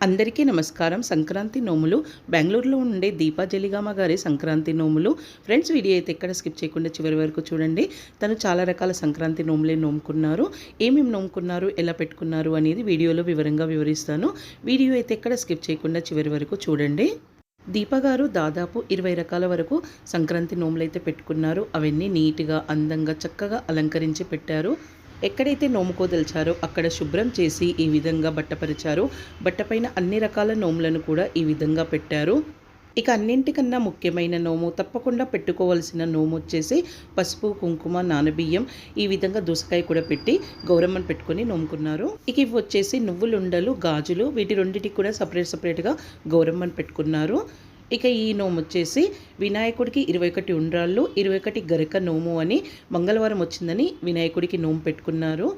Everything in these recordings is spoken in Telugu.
అందరికీ నమస్కారం. సంక్రాంతి నోములు. బెంగళూరులో ఉండే దీపా జలిగామ గారి సంక్రాంతి నోములు. ఫ్రెండ్స్ వీడియో అయితే ఎక్కడ స్కిప్ చేయకుండా చివరి వరకు చూడండి. తను చాలా రకాల సంక్రాంతి నోములే నోముకున్నారు. ఏమేమి నోముకున్నారు? ఎలా పెట్టుకున్నారు? అనేది వీడియోలో వివరంగా వివరిస్తాను. వీడియో అయితే ఎక్కడ స్కిప్ చేయకుండా చివరి వరకు చూడండి. దీప గారు దాదాపు ఇరవై రకాల వరకు సంక్రాంతి నోములు అయితే పెట్టుకున్నారు. అవన్నీ నీట్గా అందంగా చక్కగా అలంకరించి పెట్టారు. ఎక్కడైతే నోముకోదలిచారో అక్కడ శుభ్రం చేసి ఈ విధంగా బట్టపరిచారు. బట్టపైన అన్ని రకాల నోములను కూడా ఈ విధంగా పెట్టారు. ఇక అన్నింటికన్నా ముఖ్యమైన నోము తప్పకుండా పెట్టుకోవాల్సిన నోము వచ్చేసి పసుపు కుంకుమ నానబియ్యం ఈ విధంగా దోసకాయ కూడా పెట్టి గౌరమ్మను పెట్టుకొని నోముకున్నారు. ఇక ఇవి వచ్చేసి నువ్వులుండలు గాజులు వీటి రెండింటికి కూడా సపరేట్ సపరేట్గా గౌరమ్మను పెట్టుకున్నారు. ఇక ఈ నోము వచ్చేసి వినాయకుడికి ఇరవై ఒకటి ఉండ్రాళ్ళు ఇరవై ఒకటి గరిక నోము అని మంగళవారం వచ్చిందని వినాయకుడికి నోము పెట్టుకున్నారు.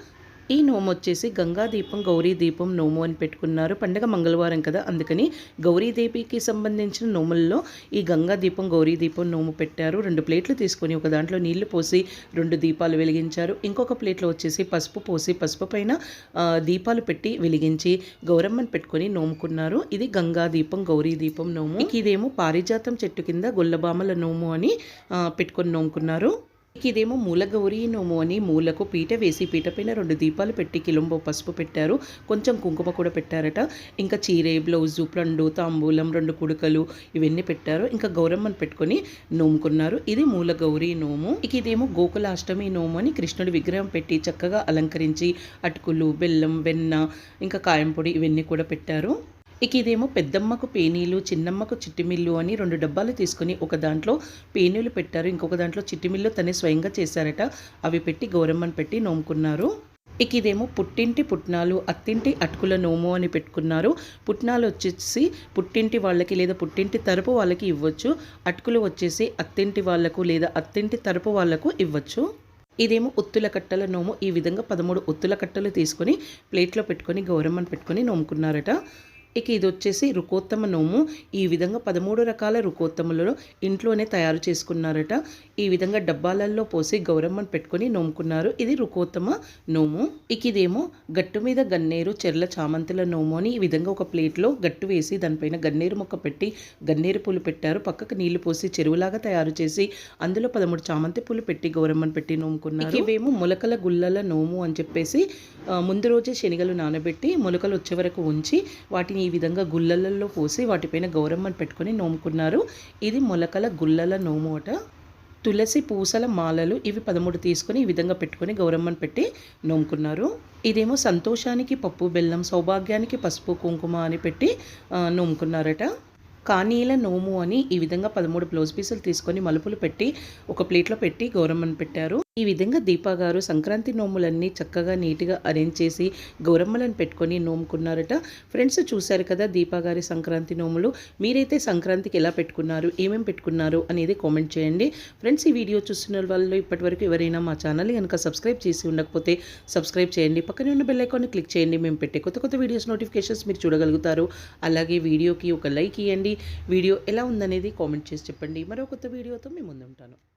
ఈ నోము వచ్చేసి గంగా దీపం గౌరీ దీపం నోము అని పెట్టుకున్నారు. పండగ మంగళవారం కదా అందుకని గౌరీదేవికి సంబంధించిన నోముల్లో ఈ గంగా దీపం గౌరీ దీపం నోము పెట్టారు. రెండు ప్లేట్లు తీసుకొని ఒక దాంట్లో నీళ్ళు పోసి రెండు దీపాలు వెలిగించారు. ఇంకొక ప్లేట్లో వచ్చేసి పసుపు పోసి పసుపు పైన దీపాలు పెట్టి వెలిగించి గౌరమ్మని పెట్టుకొని నోముకున్నారు. ఇది గంగా దీపం గౌరీ దీపం నోము. ఇదేమో పారిజాతం చెట్టు కింద గొల్లబామల నోము అని పెట్టుకొని నోముకున్నారు. ఇదేమో మూల గౌరీ నోము అని మూలకు పీట వేసి పీట పైన రెండు దీపాలు పెట్టి కిలంబో పసుపు పెట్టారు. కొంచెం కుంకుమ కూడా పెట్టారట. ఇంకా చీరే బ్లౌజు ప్లండు తాంబూలం రెండు కుడుకలు ఇవన్నీ పెట్టారు. ఇంకా గౌరమ్మను పెట్టుకొని నోముకున్నారు. ఇది మూల గౌరీ నోము. ఇక ఇదేమో గోకులాష్టమి నోము అని కృష్ణుడి విగ్రహం పెట్టి చక్కగా అలంకరించి అటుకులు బెల్లం వెన్న ఇంకా కాయం పొడి ఇవన్నీ కూడా పెట్టారు. ఇక ఇదేమో పెద్దమ్మకు పేనీలు చిన్నమ్మకు చిట్టిమిల్లు అని రెండు డబ్బాలు తీసుకుని ఒక దాంట్లో పేనీలు పెట్టారు. ఇంకొక దాంట్లో చిట్టిమిల్లు తనే స్వయంగా చేశారట. అవి పెట్టి గౌరమ్మని పెట్టి నోముకున్నారు. ఇక ఇదేమో పుట్టింటి పుట్నాలు అత్తింటి అటుకుల నోము అని పెట్టుకున్నారు. పుట్నాలు వచ్చేసి పుట్టింటి వాళ్ళకి లేదా పుట్టింటి తరపు వాళ్ళకి ఇవ్వచ్చు. అటుకులు వచ్చేసి అత్తింటి వాళ్ళకు లేదా అత్తింటి తరపు వాళ్ళకు ఇవ్వచ్చు. ఇదేమో ఒత్తుల కట్టల నోము. ఈ విధంగా పదమూడు ఒత్తుల కట్టలు తీసుకొని ప్లేట్లో పెట్టుకొని గౌరమ్మని పెట్టుకొని నోముకున్నారట. ఇక ఇది వచ్చేసి రుకోత్తమ నోము. ఈ విధంగా పదమూడు రకాల రుకోత్తములను ఇంట్లోనే తయారు చేసుకున్నారట. ఈ విధంగా డబ్బాలల్లో పోసి గౌరమ్మను పెట్టుకొని నోముకున్నారు. ఇది రుకోత్తమ నోము. ఇక ఇదేమో గట్టు మీద గన్నేరు చెర్ల చామంతుల నోము అని ఈ విధంగా ఒక ప్లేట్లో గట్టు వేసి దానిపైన గన్నేరు మొక్క పెట్టి గన్నేరు పూలు పెట్టారు. పక్కకు నీళ్ళు పోసి చెరువులాగా తయారు చేసి అందులో పదమూడు చామంతి పూలు పెట్టి గౌరమ్మను పెట్టి నోముకున్నారు. ఇవేమో మొలకల గుల్లల నోము అని చెప్పేసి ముందు రోజే శనిగలు నానబెట్టి మొలకలు వచ్చే వరకు ఉంచి వాటిని ఈ ఈ విధంగా గుల్లలలో పోసి వాటిపైన గౌరమ్మను పెట్టుకొని నోముకున్నారు. ఇది మొలకల గుల్లల నోము అట తులసి పూసల మాలలు ఇవి పదమూడు తీసుకొని ఈ విధంగా పెట్టుకొని గౌరమ్మను పెట్టి నోముకున్నారు. ఇదేమో సంతోషానికి పప్పు బెల్లం సౌభాగ్యానికి పసుపు కుంకుమ అని పెట్టి నోముకున్నారట. కానీల నోము అని ఈ విధంగా పదమూడు బ్లౌజ్ పీసులు తీసుకొని మలుపులు పెట్టి ఒక ప్లేట్లో పెట్టి గౌరమ్మను పెట్టారు. ఈ విధంగా దీపా గారు సంక్రాంతి నోములన్నీ చక్కగా నీట్గా అరేంజ్ చేసి గౌరమ్మలను పెట్టుకొని నోముకున్నారట. ఫ్రెండ్స్ చూశారు కదా దీపా గారి సంక్రాంతి నోములు. మీరైతే సంక్రాంతికి ఎలా పెట్టుకున్నారు ఏమేమి పెట్టుకున్నారు అనేది కామెంట్ చేయండి. ఫ్రెండ్స్ ఈ వీడియో చూస్తున్న వాళ్ళు ఇప్పటివరకు ఎవరైనా మా ఛానల్ కనుక సబ్స్క్రైబ్ చేసి ఉండకపోతే సబ్స్క్రైబ్ చేయండి. పక్కనే ఉన్న బెల్ ఐకాన్ని క్లిక్ చేయండి. మేము పెట్టే కొత్త కొత్త వీడియోస్ నోటిఫికేషన్స్ మీరు చూడగలుగుతారు. అలాగే వీడియోకి ఒక లైక్ ఇవ్వండి వీడియో ఎలా ఉందనేది కామెంట్ చేసి చెప్పండి. మరో కొత్త వీడియోతో మేము ముందుంటాను